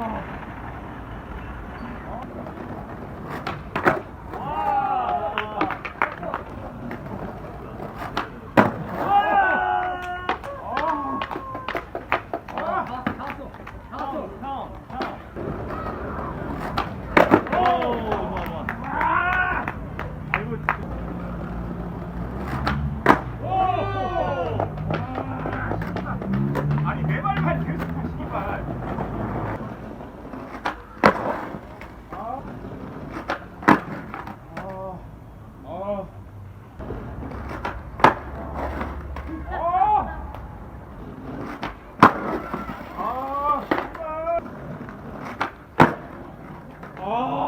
아니 아,